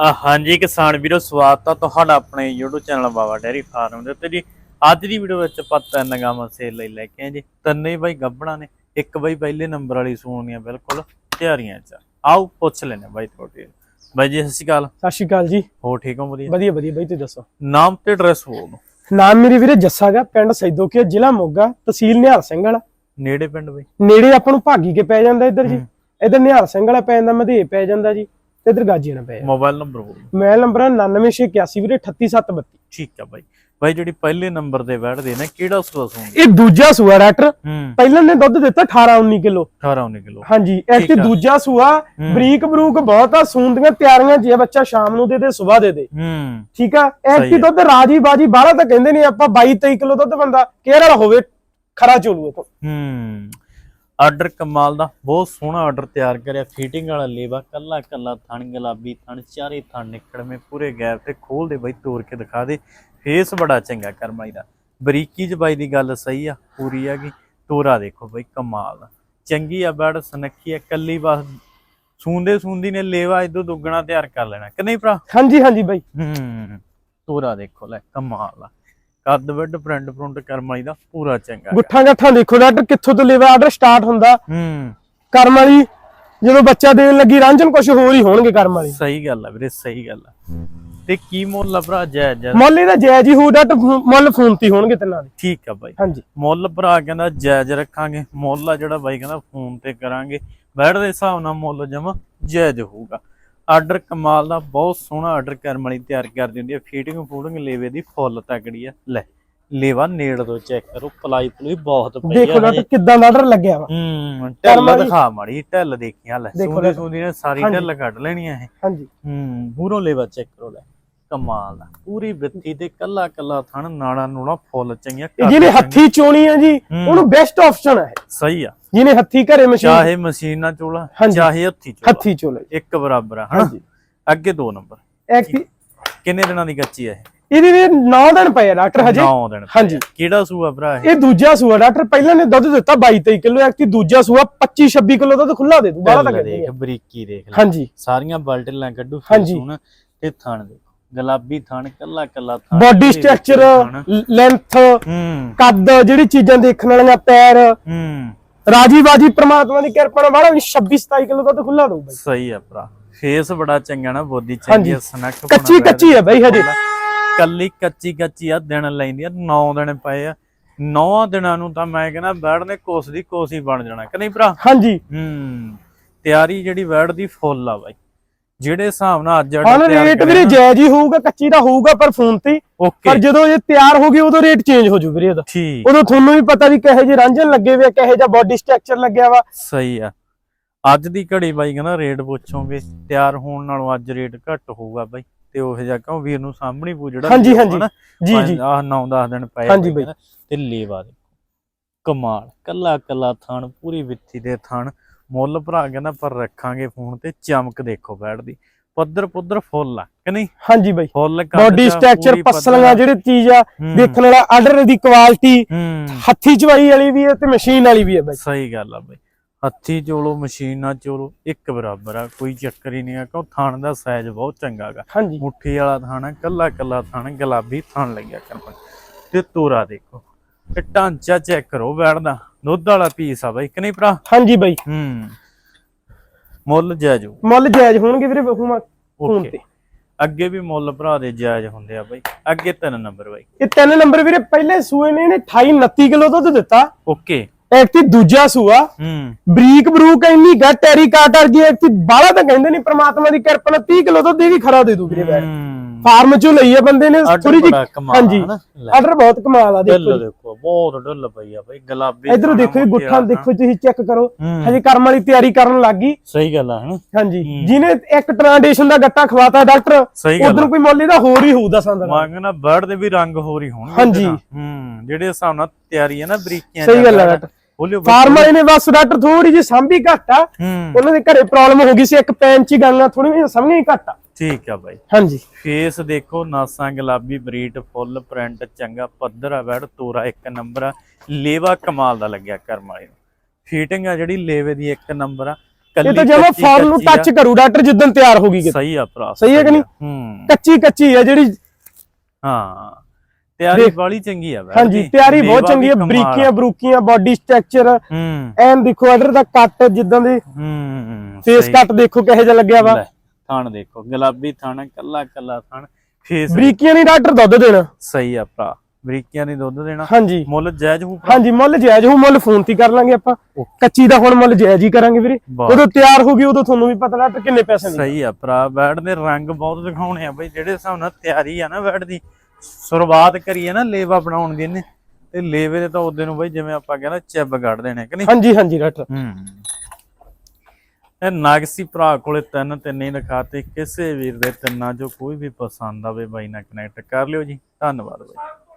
ਹਾਂਜੀ ਕਿਸਾਨ ਵੀਰੋ ਸਵਾਗਤ ਆ ਤੁਹਾਡਾ ਆਪਣੇ YouTube channel Baba dairy farm ਦੇ ਉੱਤੇ ਜੀ। ਅੱਜ ਦੀ ਵੀਡੀਓ ਵਿੱਚ ਆਪਾਂ ਤਿੰਨ ਗਾਵਾਂ ਸੇਲ ਲਈ ਲੈ ਕੇ ਆਏ ਜੀ। ਤਿੰਨੇ ਹੀ ਬਾਈ ਗੱਬਣਾ ਨੇ ਇੱਕ ਬਾਈ ਪਹਿਲੇ ਨੰਬਰ ਵਾਲੀ ਸੂਣੀਆਂ ਬਿਲਕੁਲ ਤਿਆਰੀਆਂ ਚ ਆਓ ਪੁੱਛ ਲੈਣੇ ਬਾਈ ਤੁਹਾਡੇ ਬਾਈ ਜੀ ਸਤਿ ਸ਼੍ਰੀ ਅਕਾਲ। ਸਤਿ ਸ਼੍ਰੀ ਅਕਾਲ ਜੀ। ਹੋ ਠੀਕ ਹੋ ਵਧੀਆ? ਵਧੀਆ ਵਧੀਆ ਬਾਈ ਤੁਸੀਂ ਦੱਸੋ? ਨਾਮ ਤੇ ਐਡਰੈਸ ਬੋਲ ਨਾਮ ਮੇਰੇ ਵੀਰੇ ਜੱਸਾ ਗਾ ਪਿੰਡ ਸੈਦੋਕੀਆ ਜ਼ਿਲ੍ਹਾ ਮੋਗਾ ਤਹਿਸੀਲ ਨਿਹਾਲ ਸਿੰਘ ਵਾਲਾ। ਨੇੜੇ ਪਿੰਡ ਬਾਈ? ਨੇੜੇ ਆਪਾਂ ਨੂੰ ਭਾਗੀ ਕੇ ਪੈ ਜਾਂਦਾ ਇੱਧਰ ਜੀ। ਇੱਧਰ ਨਿਹਾਲ ਸਿੰਘ ਵਾਲਾ ਪੈ ਜਾਂਦਾ ਮਧੇ ਪੈ ਜਾਂਦਾ ਜੀ। ਤੇ ਇੱਧਰ ਗਾਜੀਆਂ ਪੈ ਜਾਂਦਾ ਮੋਬਾਈਲ ਨੰਬਰ ਬੋਲ ਮੋਬਾਈਲ ਨੰਬਰ 99681 ਵੀਰੇ 38732 ਠੀਕ ਆ ਬਾਈ। ਬਾਈ ਜਿਹੜੀ ਪਹਿਲੇ ਨੰਬਰ ਤੇ ਬੈਠਦੇ ਨੇ ਕਿਹੜਾ ਸੂਆ ਸੂਣ ਇਹ ਦੂਜਾ ਸੂਆ ਡਾਕਟਰ ਹੂੰ। ਪਹਿਲਾਂ ਨੇ ਦੁੱਧ ਦਿੱਤਾ 18 19 ਕਿਲੋ। 18 19 ਕਿਲੋ। ਹਾਂਜੀ ਠੀਕ ਆ। ਦੂਜਾ ਸੂਆ ਹੂੰ। ਬਰੀਕ ਬਰੂਕ ਬਹੁਤ ਆ ਸੂੰਦੀਆਂ ਤਿਆਰੀਆਂ ਜੇ ਬੱਚਾ ਸ਼ਾਮ ਨੂੰ ਦੇ ਦੇ ਸਵੇਰ ਦੇ ਦੇ। ਹੂੰ। ਠੀਕ ਆ? ਐਕਟੀ ਆ। ਦੁੱਧ ਰਾਜੀ ਬਾਜੀ ਬਾਹਲਾ ਤਾਂ ਕਹਿੰਦੇ ਨਹੀਂ ਆਪਾਂ 22 23 ਕਿਲੋ ਦੁੱਧ ਬੰਦਾ ਕੇਅਰ ਵਾਲਾ ਹੋਵੇ ਖਰਾ ਚੋਲੂ ਇਹ ਤੋਂ ਹੂੰ। ਆਰਡਰ ਕਮਾਲ ਦਾ ਬਹੁਤ ਸੋਹਣਾ ਆਰਡਰ ਤਿਆਰ ਕਰਿਆ। ਫੀਟਿੰਗ ਵਾਲਾ ਲੇਵਾ ਕੱਲਾ ਕੱਲਾ ਥਣ ਗੁਲਾਬੀ ਥਣ ਚਾਰੇ ਥਣ ਨਿਕੜਵੇਂ ਪੂਰੇ ਗੈਪ ਤੇ ਖੋਲ ਦੇ ਬਾਈ ਤੋੜ ਕੇ ਦਿਖਾ ਦੇ। ਫੇਸ ਬੜਾ ਚੰਗਾ ਕਰਮਾਈ ਦਾ। ਬਰੀਕੀ ਚ ਬਾਈ ਦੀ ਗੱਲ ਸਹੀ ਆ ਪੂਰੀ ਆ ਗਈ। ਤੋਰਾ ਦੇਖੋ ਬਾਈ ਕਮਾਲ ਦਾ। ਚੰਗੀ ਆ ਬੜ ਸਨੱਖੀ ਆ ਕੱਲੀ ਬਸ। ਸੂੰਦੇ ਸੂੰਦੀ ਨੇ ਲੇਵਾ ਇਦੋਂ ਦੁੱਗਣਾ ਤਿਆਰ ਕਰ ਲੈਣਾ ਕਿ ਨਹੀਂ ਭਰਾ? ਹਾਂਜੀ ਹਾਂਜੀ ਬਾਈ। ਹੂੰ ਤੋਰਾ ਦੇਖੋ ਲੈ ਕਮਾਲ ਆ। ਕੱਦ ਵੱਡ ਪ੍ਰਿੰਟ ਪ੍ਰਿੰਟ ਕਰਮਾਈ ਦਾ ਪੂਰਾ ਚੰਗਾ ਗੁੱਠਾਂ ਗੱਠਾਂ ਦੇਖੋ ਡਾਕਟਰ ਕਿੱਥੋਂ ਤੋਂ ਲੈਵਾ ਆਰਡਰ ਸਟਾਰਟ ਹੁੰਦਾ? ਹੂੰ। ਕਰਮ ਵਾਲੀ ਜਦੋਂ ਬੱਚਾ ਦੇਣ ਲੱਗੀ ਰਾਂਝਣ ਕੁਝ ਹੋਰ ਹੀ ਹੋਣਗੇ ਕਰਮ ਵਾਲੀ। ਸਹੀ ਗੱਲ ਆ ਵੀਰੇ ਸਹੀ ਗੱਲ ਆ। ਤੇ ਕੀ ਮੁੱਲ ਆ ਭਰਾ ਜੈ ਜੈ? ਮੁੱਲ ਇਹਦਾ ਜਾਇਜ਼ ਹੀ ਹੋਊ ਡਾਕਟਰ ਮੁੱਲ ਫੋਨ ਤੇ ਹੋਣਗੇ ਤਿੰਨਾਂ ਦੇ ਠੀਕ ਆ ਬਾਈ। ਹਾਂਜੀ। ਮੁੱਲ ਭਰਾ ਕਹਿੰਦਾ ਜਾਇਜ਼ ਰੱਖਾਂਗੇ ਮੁੱਲ ਆ ਜਿਹੜਾ ਬਾਈ ਕਹਿੰਦਾ ਫੋਨ ਤੇ ਕਰਾਂਗੇ। ਬੈਠ ਦੇ ਹਿਸਾਬ ਨਾਲ ਮੁੱਲ ਜਮਾ ਜਾਇਜ਼ ਹੋਊਗਾ। ਆਰਡਰ ਕਮਾਲ ਦਾ ਬਹੁਤ ਸੋਹਣਾ ਆਰਡਰ ਕਰਨ ਵਾਲੀ ਤਿਆਰ ਕਰ ਦਿੰਦੀ ਹੈ ਫੀਟਿੰਗ ਫੂਡਿੰਗ ਲੇਵੇ ਦੀ ਫੁੱਲ ਤਕੜੀ ਆ। ਲੈ ਲੇਵਾ ਨੇੜ ਤੋਂ ਚੈੱਕ ਕਰੋ ਪਲਾਈ ਪਲੂਈ ਬਹੁਤ ਪਈ ਦੇਖੋ ਆ ਡਾਕਟਰ ਕਿੱਦਾਂ ਦਾ ਆਰਡਰ ਲੱਗਿਆ ਵਾ। ਹੂੰ ਢਿੱਲ ਕਰਮਾਂ ਦਿਖਾ ਮਾੜੀ ਢਿੱਲ ਦੇਖੀਆਂ ਲੈ। ਦੇਖੋ ਸੂਦੀ। ਸੂਦੀ ਨੇ ਸਾਰੀ। ਢਿੱਲ ਕੱਢ ਲੈਣੀਆਂ ਇਹ। ਹਾਂਜੀ। ਹੂੰ ਪੂਰੋਂ ਲੇਵਾ ਚੈੱਕ ਕਰੋ ਲੈ। ਕਮਾਲ ਦਾ ਪੂਰੀ ਬਿੱਤੀ ਤੇ ਕੱਲਾ ਕੱਲਾ ਥਣ ਨਾੜਾ ਨੂੜਾ ਫੁੱਲ ਚੰਗੀਆਂ ਕੱਦ ਜਿਹਨੇ। ਹੱਥੀ ਚੋਣੀ ਆ ਜੀ। ਉਹਨੂੰ ਬੈਸਟ ਆਪਸ਼ਨ ਹੈ ਸਹੀ ਆ। ਜਿਹਨੇ ਹੱਥੀ ਘਰੇ ਮਸ਼ੀਨ ਚਾਹੇ ਮਸ਼ੀਨ ਨਾਲ ਚੋਲਾ ਹਾਂਜੀ। ਚਾਹੇ ਹੱਥੀ ਚੋਲਾ। ਹੱਥੀ ਚੋਲੇ ਇੱਕ ਬਰਾਬਰ ਆ ਹਨਾ? ਹਾਂਜੀ। ਅੱਗੇ ਦੋ ਨੰਬਰ। ਐਕਟੀ ਕਿੰਨੇ ਦਿਨਾਂ ਦੀ ਕੱਚੀ ਇਹ? ਇਹਦੇ ਵੀ 9 ਦਿਨ ਪਏ ਆ ਡਾਕਟਰ ਹਜੇ। 9 ਦਿਨ ਪਏ ਹਾਂਜੀ। ਆ। ਕਿਹੜਾ ਸੂਆ ਭਰਾ ਇਹ? ਇਹ ਦੂਜਾ ਸੂਆ ਡਾਕਟਰ ਪਹਿਲਾਂ ਨੇ ਦੁੱਧ ਦਿੱਤਾ 22 23 ਕਿਲੋ ਐਕਟੀ ਦੂਜਾ ਸੂਆ 25 26 ਕਿਲੋ ਦੁੱਧ ਖੁੱਲਾ ਦੇ ਦੂ ਬਾਹਲਾ ਤਾਂ ਢਿੱਲ ਕਹਿੰਦੇ ਦੇਖ। ਬਰੀਕੀ ਦੇਖ ਲੈ। ਹਾਂਜੀ। ਸਾਰੀਆਂ ਬਲਟਲਾਂ ਕੱਢੂ ਫਿਰ ਹਾਂਜੀ। ਸੁਣ ਤੇ ਥਣ ਦੇਖੋ। ਗੁਲਾਬੀ ਥਣ ਕੱਲਾ ਕੱਲਾ ਥਣ। ਬਾਡੀ ਸਟਰਕਚਰ ਥਣ। ਲੈਂਥ ਹੂੰ। ਕੱਦ ਜਿਹੜੀ ਚੀਜ਼ਾਂ ਦੇਖਣ ਵਾਲੀਆਂ ਪੈਰ। ਹੂੰ। ਰਾਜੀ ਬਾਜੀ ਪ੍ਰਮਾਤਮਾ ਦੀ ਕਿਰਪਾ ਨਾਲ ਬਾਹਲਾ 26 27 ਕਿਲੋ ਦੁੱਧ ਖੁੱਲਾ ਦਊ ਬਾਈ। ਸਹੀ ਆ ਭਰਾ। ਫੇਸ ਬੜਾ ਚੰਗਾ ਨਾ ਬੋਦੀ ਚੰਗੀ ਸਨੱਖ ਕੱਚੀ ਕੱਚੀ ਹੈ ਬਾਈ ਹਜੇ। ਕੱਲੀ ਕੱਚੀ ਕੱਚੀ ਆ ਦਿਨ ਲੈਂਦੀ ਆ 9 ਦਿਨ ਪਏ ਆ। 9 ਦਿਨਾਂ ਨੂੰ ਤਾਂ ਮੈਂ ਕਹਿੰਦਾ ਬੈੜ ਨੇ ਕੋਸ ਦੀ ਕੋਸ ਹੀ ਬਣ ਜਾਣਾ ਕਿ ਨਹੀਂ ਭਰਾ? ਹਾਂਜੀ। ਹੂੰ ਤਿਆਰੀ ਜਿਹੜੀ ਬੈੜ ਦੀ ਫੁੱਲ ਆ ਬਾਈ। ਜਿਹੜੇ ਹਿਸਾਬ ਨਾਲ ਅੱਜ ਹਾਂ ਰੇਟ ਵੀਰੇ ਜਾਇਜ਼ ਹੀ ਹੋਊਗਾ ਕੱਚੀ ਦਾ ਹੋਊਗਾ ਪਰ ਫੋਨ ਤੇ ਪਰ ਜਦੋਂ ਇਹ ਤਿਆਰ ਹੋ ਗਈ ਉਦੋਂ ਰੇਟ ਚੇਂਜ ਹੋ ਜੂ ਵੀਰੇ ਉਹਦਾ। ਉਦੋਂ ਤੁਹਾਨੂੰ ਵੀ ਪਤਾ ਵੀ ਕਹੇ ਜੇ ਰਾਂਝਣ ਲੱਗੇ ਵੇ ਕਹੇ ਜਾਂ ਬਾਡੀ ਸਟਰਕਚਰ ਲੱਗਿਆ ਵਾ। ਸਹੀ ਆ। ਅੱਜ ਦੀ ਘੜੀ ਬਾਈ ਕਹਿੰਦਾ ਰੇਟ ਪੁੱਛੋਗੇ ਤਿਆਰ ਹੋਣ ਨਾਲੋਂ ਅੱਜ ਰੇਟ ਘੱਟ ਹੋਊਗਾ ਬਾਈ। ਤੇ ਉਹ ਜਿਹਾ ਕਿਉਂ ਵੀਰ ਨੂੰ ਸਾਹਮਣੇ ਪੂ ਜਿਹੜਾ ਹਾਂਜੀ, ਹਾਂਜੀ। ਜੀ ਜੀ। ਆਹ 9-10 ਦਿਨ ਪਏ ਹਾਂਜੀ ਬਾਈ ਤੇ ਲੇਵਾ ਕਮਾਲ। ਕੱਲਾ ਕੱਲਾ ਥਣ ਪੂਰੀ ਵਿੱਥੀ ਦੇ ਥਣ। ਮੁੱਲ ਭਰਾ ਕਹਿੰਦਾ ਪਰ ਰੱਖਾਂਗੇ ਫੋਨ ਤੇ ਚਮਕ ਦੇਖੋ ਬੈਠਦੀ ਪੱਧਰ ਪੁੱਧਰ ਫੁੱਲ ਆ ਕਿ ਨਹੀਂ? ਹਾਂਜੀ ਬਾਈ। Full body structure ਪਸਲੀਆਂ। ਜਿਹੜੀ ਚੀਜ਼ ਆ ਦੇਖਣ ਵਾਲਾ ਆਰਡਰ ਦੀ ਕੁਆਲਿਟੀ ਹੱਥੀ ਚਵਾਈ ਵਾਲੀ ਵੀ ਹੈ ਤੇ ਮਸ਼ੀਨ ਵਾਲੀ ਵੀ ਹੈ ਬਾਈ। ਸਹੀ ਗੱਲ ਆ ਬਾਈ। ਹੱਥੀ ਚੋਲੋ ਮਸ਼ੀਨ ਨਾਲ ਚੋਲੋ ਇੱਕ ਬਰਾਬਰ ਆ ਕੋਈ ਚੱਕਰ ਹੀ ਨਹੀਂ ਆ ਕਿਉਂ? ਥਣ ਦਾ ਸਾਈਜ਼ ਬਹੁਤ ਚੰਗਾ ਗਾ। ਹਾਂਜੀ। ਮੁੱਠੀ ਵਾਲਾ ਥਣ ਕੱਲਾ ਕੱਲਾ ਥਣ ਗੁਲਾਬੀ ਥਣ ਲੱਗਿਆ ਕਰਪਾ ਤੇ ਤੋਰਾ ਦੇਖੋ ਤੇ ਢਾਂਚਾ ਚੈੱਕ ਕਰੋ ਬੈਠਦਾ ਦੁੱਧ ਵਾਲਾ ਪੀਸ ਆ ਬਾਈ ਕਿ ਨਹੀਂ ਭਰਾ? ਹਾਂਜੀ ਬਾਈ। ਹੂੰ। ਮੁੱਲ ਜਾਇਜੋ ਮੁੱਲ ਜਾਇਜ਼ ਹੋਣਗੇ ਵੀਰੇ ਹੁਮਾ ਫੋਨ ਤੇ। ਅੱਗੇ ਵੀ ਮੁੱਲ ਭਰਾ ਦੇ ਜਾਇਜ਼ ਹੁੰਦੇ ਆ ਬਾਈ। ਅੱਗੇ ਤਿੰਨ ਨੰਬਰ ਬਾਈ। ਇਹ ਤਿੰਨ ਨੰਬਰ ਵੀਰੇ ਪਹਿਲੇ ਸੂਏ ਨੇ ਇਹਨੇ 28 29 ਕਿਲੋ ਦੁੱਧ ਦਿੱਤਾ। ਓਕੇ। ਐਕਟੀ ਦੂਜਾ ਸੂਆ। ਹੂੰ। ਬਰੀਕ ਬਰੂਕ ਇੰਨੀ ਗਾ ਟੈਰੀ ਕਾਟਰ ਜੀ ਐਕਟੀ ਬਾਲਾ ਤਾਂ ਕਹਿੰਦੇ ਨਹੀਂ ਪ੍ਰਮਾਤਮਾ ਦੀ ਕਿਰਪਾ ਨਾਲ 30 ਕਿਲੋ ਦੁੱਧ ਇਹ ਵੀ ਖਰਾ ਦੇ ਦੂ ਵੀਰੇ ਬੈਠ। ਹੂੰ। ਫਾਰਮ ਚੋਂ ਲਈ ਆ ਬੰਦੇ ਨੇ ਥੋੜੀ ਜੀ ਹਾਂਜੀ। ਆਰਡਰ ਬਹੁਤ ਕਮਾਲ ਆ ਦੇਖੋ ਦੇਖੋ ਬਹੁਤ ਢਿੱਲ ਪਈ ਆ ਬਾਈ ਗੁਲਾਬੀ ਇਧਰੋਂ ਦੇਖੋ ਗੁੱਠਾ ਦੇਖੋ ਤੁਸੀਂ ਚੈੱਕ ਕਰੋ। ਹਜੇ ਕਰਮ ਵਾਲੀ ਤਿਆਰੀ ਕਰਨ ਲੱਗ ਗਈ। ਸਹੀ ਗੱਲ ਆ ਹਨਾ? ਹਾਂਜੀ। ਜਿਹਨੇ ਇੱਕ ਟ੍ਰਾਂਡੀਸ਼ਨ ਦਾ ਗੱਟਾ ਖਵਾਤਾ ਡਾਕਟਰ ਉਧਰ ਕੋਈ ਮੁੱਲ ਇਹਦਾ ਹੋਰ ਹੀ ਹੋਊ ਦਸਾਂ ਦਾ ਮੰਗਣਾ ਬਰਡ ਦੇ ਵੀ ਰੰਗ ਹੋਰ ਹੀ ਹੋਣਗੇ ਹਾਂਜੀ। ਹੂੰ ਜਿਹੜੇ ਹਿਸਾਬ ਨਾਲ ਤਿਆਰੀ ਹੈ ਨਾ ਬਰੀਕੀਆਂ ਸਹੀ ਗੱਲ ਜ਼ਿਆਦਾ। ਡਾਕਟਰ। ਫਾਰਮ ਵਾਲੇ ਨੇ ਬਸ ਡਾਕਟਰ ਥੋੜੀ ਜਿਹੀ ਸਾਂਭੀ ਘੱਟ ਆ। ਉਹਨਾਂ ਦੇ ਘਰੇ ਪ੍ਰੋਬਲਮ ਹੋ ਗਈ ਸੀ ਇੱਕ ਪੈਨ ਚ ਗਾਲਾਂ ਥੋੜੀ ਸਮਝ ਹੀ ਘੱਟ ਆ। ਠੀਕ ਆ ਬਾਈ। ਹਾਂਜੀ। ਫੇਸ ਦੇਖੋ ਨਾਸਾਂ ਗੁਲਾਬੀ ਬਰੀਟ ਫੁੱਲ ਪ੍ਰਿੰਟ ਚੰਗਾ ਪੱਧਰ ਆ ਬੈੜ ਤੋਰਾ ਇੱਕ ਨੰਬਰ ਆ। ਲੇਵਾ ਕਮਾਲ ਦਾ ਲੱਗਿਆ ਕਰਮ ਵਾਲੇ ਨੂੰ। ਫੀਟਿੰਗ ਆ ਜਿਹੜੀ ਲੇਵੇ ਦੀ ਇੱਕ ਨੰਬਰ ਆ। ਇਹ ਤਾਂ ਕੱਚੀ- ਫਾਰਮ ਨੂੰ। ਟੱਚ ਕਰੂ ਡਾਕਟਰ ਜਿੱਦਣ ਤਿਆਰ ਹੋਗੀ ਕਿਤੇ। ਸਹੀ ਆ ਭਰਾ ਸਹੀ ਹੈ ਕਿ ਨਹੀਂ? ਹੂੰ। ਕੱਚੀ ਕੱਚੀ ਹੈ ਜਿਹੜੀ ਹਾਂ। ਤਿਆਰੀ। ਵਾਲੀ ਚੰਗੀ ਆ ਵੈੜ ਹਾਂਜੀ। ਤਿਆਰੀ ਬਹੁਤ ਚੰਗੀ ਹੈ। ਬਰੀਕੀਆਂ ਬਰੂਕੀਆਂ ਬਾਡੀ ਸਟਰਕਚਰ ਹੂੰ। ਐਨ ਦੇਖੋ ਆਰਡਰ ਦਾ ਕੱਟ ਜਿੱਦਾਂ ਦੇ ਹੂੰ ਫੇਸ। ਕੱਟ ਦੇਖੋ ਕਿਹੋ ਜਿਹਾ ਲੱਗਿਆ ਵਾ। ਥਣ ਦੇਖੋ ਗੁਲਾਬੀ ਥਣ ਕੱਲਾ ਕੱਲਾ ਥਣ ਫੇਸ ਬਰੀਕੀਆਂ ਨਹੀਂ ਡਾਕਟਰ ਦੁੱਧ ਦੇਣਾ। ਸਹੀ ਆ ਭਰਾ ਬਰੀਕੀਆਂ ਨਹੀਂ ਦੁੱਧ ਦੇਣਾ। ਹਾਂਜੀ। ਮੁੱਲ ਜਾਇਜ਼ ਹੋਊ ਭਰਾ? ਹਾਂਜੀ ਮੁੱਲ ਜਾਇਜ਼ ਹੋ ਮੁੱਲ ਫੋਨ ਤੇ ਕਰ ਲਾਂਗੇ ਆਪਾਂ। ਕੱਚੀ ਦਾ ਹੁਣ ਮੁੱਲ ਜਾਇਜ਼ ਹੀ ਕਰਾਂਗੇ ਵੀਰੇ। ਉਦੋਂ ਤਿਆਰ ਹੋ ਗਈ ਉਦੋਂ ਤੁਹਾਨੂੰ ਵੀ ਪਤਾ ਲੱਗ ਕਿੰਨੇ ਪੈਸੇ ਦੀ ਸਹੀ ਆ ਭਰਾ ਬੈਡ ਦੇ ਰੰਗ ਬਹੁਤ ਦਿਖਾਉਣੇ ਆ ਬਈ ਜਿਹੜੇ ਹਿਸਾਬ ਨਾਲ ਤਿਆਰੀ ਆ ਨਾ ਬੈਡ ਦੀ। ਸ਼ੁਰੂਆਤ ਕਰੀ ਆ ਨਾ ਲੇਵਾ ਬਣਾਉਣ ਦੀ ਇਹਨੇ। ਤੇ ਲੇਵੇ ਦੇ ਤਾਂ ਉਹਦੇ ਨੂੰ ਬਈ ਜਿਵੇਂ ਆਪਾਂ ਕਹਿੰਦਾ ਚਿੱਬ ਕੱਢ ਦੇਣੇ ਕਿ ਨਹੀਂ? ਹਾਂਜੀ ਹਾਂਜੀ ਡਾਕਟਰ। ਹੂੰ। ਇਹ ਨਾਗਸੀ ਭਰਾ ਕੋਲੇ ਤਿੰਨ ਤਿੰਨ ਹੀ ਦਿਖਾਤੇ ਕਿਸੇ ਵੀਰ ਦੇ ਤਿੰਨਾਂ ਜੋ ਕੋਈ ਵੀ ਪਸੰਦ ਆਵੇ ਬਾਈ ਨਾਲ ਕਨੈਕਟ ਕਰ ਲਿਓ ਜੀ। ਧੰਨਵਾਦ ਬਾਈ।